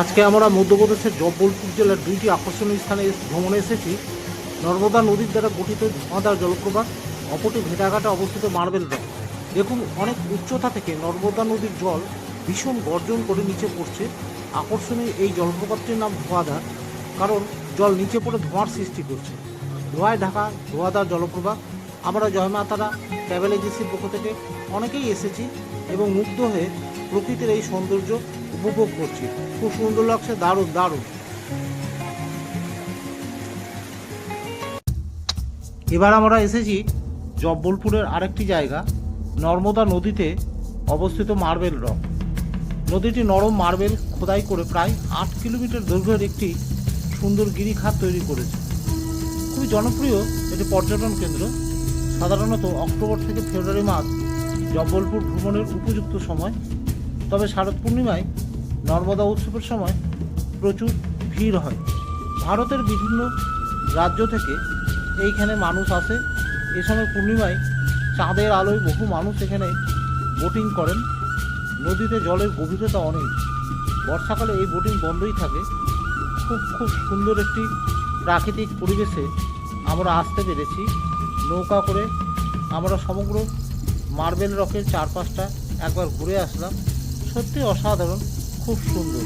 আজকে আমরা মধ্যপ্রদেশের জব্বলপুর জেলার দুইটি আকর্ষণীয় স্থানে ভ্রমণে এসেছি। নর্মদা নদীর দ্বারা গঠিত ধোঁয়াদার জলপ্রপাত, অপরটি ভেটাঘাটে অবস্থিত মার্বেল রক দেখুন, অনেক উচ্চতা থেকে নর্মদা নদীর জল ভীষণ গর্জন করে নিচে পড়ছে। আকর্ষণীয় এই জলপ্রপাতটির নাম ধোঁয়াধার কারণ জল নিচে পড়ে ধোঁয়ার সৃষ্টি করছে। ধোঁয়ায় ঢাকা ধোঁয়াদার জলপ্রপাত। আমরা জয়মাতারা ট্রাভেল এজেন্সির পক্ষ থেকে অনেকেই এসেছি এবং মুগ্ধ হয়ে প্রকৃতির এই সৌন্দর্য উপভোগ করছি। খুব সুন্দর লাগছে, দারুণ দারুণ। এবার আমরা এসেছি জব্বলপুরের আরেকটি জায়গা, নর্মদা নদীতে অবস্থিত মার্বেল রক। নদীটি নরম মার্বেল খোদাই করে প্রায় আট কিলোমিটার দৈর্ঘ্যের একটি সুন্দর গিরিখাত তৈরি করেছে। খুবই জনপ্রিয় এটি পর্যটন কেন্দ্র। সাধারণত অক্টোবর থেকে ফেব্রুয়ারি মাস জব্বলপুর ভ্রমণের উপযুক্ত সময়। তবে শারদ পূর্ণিমায় নর্মদা উৎসবের সময় প্রচুর ভিড় হয়। ভারতের বিভিন্ন রাজ্য থেকে এইখানে মানুষ আসে। এ সময় পূর্ণিমায় চাঁদের আলোয় বহু মানুষ এখানে বোটিং করেন। নদীতে জলের গভীরতা অনেক। বর্ষাকালে এই বোটিং বন্ধই থাকে। খুব খুব সুন্দর একটি প্রাকৃতিক পরিবেশে আমরা আসতে পেরেছি। নৌকা করে আমরা সমগ্র মার্বেল রকের চারপাশটা একবার ঘুরে আসলাম। সত্যি অসাধারণ খুব সুন্দর।